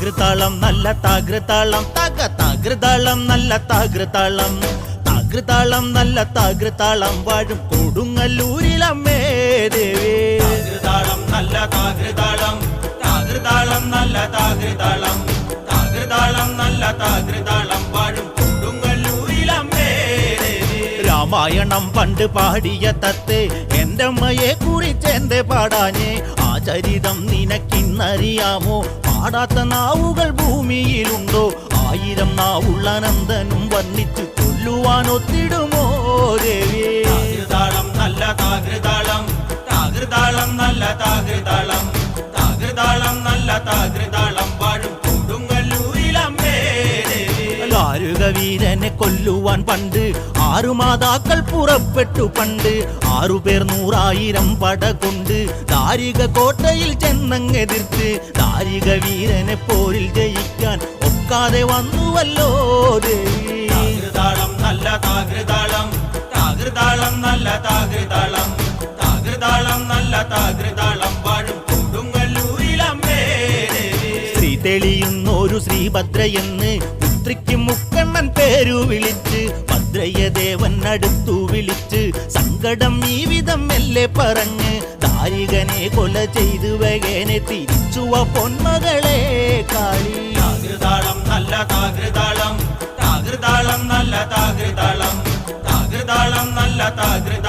താകൃതാളം നല്ല താകൃതാളം. തക താകൃതാളം നല്ല താകൃതാളം. താകൃതാളം നല്ല താകൃതാളം. വാഴും കൊടുങ്ങല്ലൂരിലമ്മേ ദേവി. താകൃതാളം നല്ല താകൃതാളം. താകൃതാളം നല്ല താകൃതാളം. താകൃതാളം നല്ല താകൃതാളം. വാഴും രാമായണം പണ്ട് പാടിയ തത്തെ എന്റെ അമ്മയെ കുറിച്ച് എന്റെ പാടാനേ? ആ ചരിതം നിനക്കിന്നറിയാമോ പാടാത്ത നാവുകൾ ഭൂമിയിലുണ്ടോ? ആയിരം നാവുള്ള നന്ദനും വർണിച്ചു ചൊല്ലുവാൻ ഒത്തിടുമോ ദേവി? താകൃതാളം നല്ല താകൃതാളം. താകൃതാളം നല്ല താകൃതാളം. താകൃതാളം നല്ല താകൃതാളം. ദേവി ഗാരുക വീരനെ കൊല്ലുവാൻ പണ്ട് ആറു മാതാക്കൾ പുറപ്പെട്ടു പണ്ട്. ആറുപേർ നൂറായിരം പട കൊണ്ട് ദാരിക കോട്ടയിൽ ചെന്നങ്ങെതിർത്ത് ദാരിക വീരനെ പോരിൽ ജയിക്കാൻ ഒക്കാതെ വന്നുവല്ലോ താകൃതാളം നല്ല താകൃതാളം താകൃതാളം നല്ല താകൃതാളം താകൃതാളം നല്ല താകൃതാളം വാഴും കൊടുങ്ങല്ലൂരിലമ്മേ ശ്രീ തെളിയുന്നൊരു ശ്രീഭദ്രയെന്ന് പുത്രിക്ക് പേരു വിളിച്ച് ഭദ്രയദേവൻ അടുത്തു വിളിച്ച് സങ്കടം ഈ വിധം മെല്ലെ പറഞ്ഞ് താരികനെ കൊല ചെയ്തു വകേനെ തിരിച്ചുവ പൊന്മകളെ കാളി. താകൃതാളം നല്ല താകൃതാളം താകൃതാളം നല്ല താകൃതാളം താകൃതാളം നല്ല വാഴും